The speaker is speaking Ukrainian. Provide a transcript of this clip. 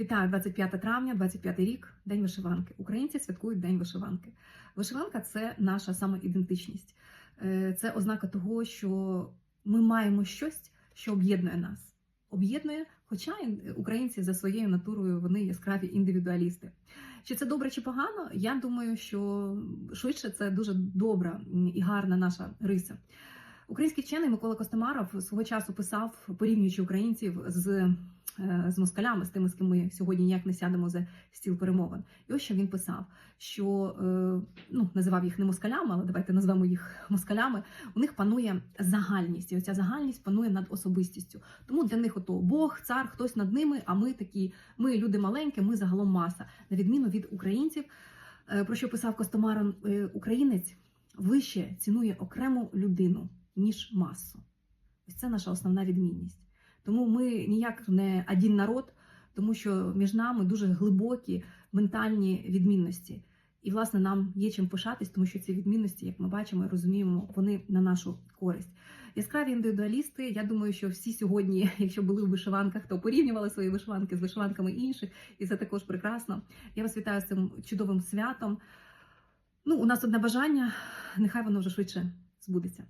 Вітаю 25 травня, 25 рік, День вишиванки. Українці святкують День вишиванки. Вишиванка це наша самоідентичність. Е, Це ознака того, що ми маємо щось, що об'єднує нас. Об'єднує, хоча українці за своєю натурою вони яскраві індивідуалісти. Чи це добре чи погано? Я думаю, що швидше це дуже добра і гарна наша риса. Український вчений Микола Костомаров свого часу писав, порівнюючи українців з, з москалями, з тими, з ким ми сьогодні ніяк не сядемо за стіл перемовин. І ось що він писав: що е, ну називав їх не москалями, але давайте назвемо їх москалями. У них панує загальність, і оця загальність панує над особистістю. Тому для них ото Бог, цар, хтось над ними. А ми такі, ми люди маленькі, ми загалом маса, на відміну від українців. е, Про що писав Костомаров, е, українець вище цінує окрему людину ніж масу. Ось це наша основна відмінність. Тому ми ніяк не один народ, тому що між нами дуже глибокі ментальні відмінності. І, власне, нам є чим пишатись, тому що ці відмінності, як ми бачимо і розуміємо, вони на нашу користь. Яскраві індивідуалісти. Я думаю, що всі сьогодні, якщо були в вишиванках, то порівнювали свої вишиванки з вишиванками інших, і це також прекрасно. Я вас вітаю з цим чудовим святом. Ну, у нас одне бажання, нехай воно вже швидше збудеться.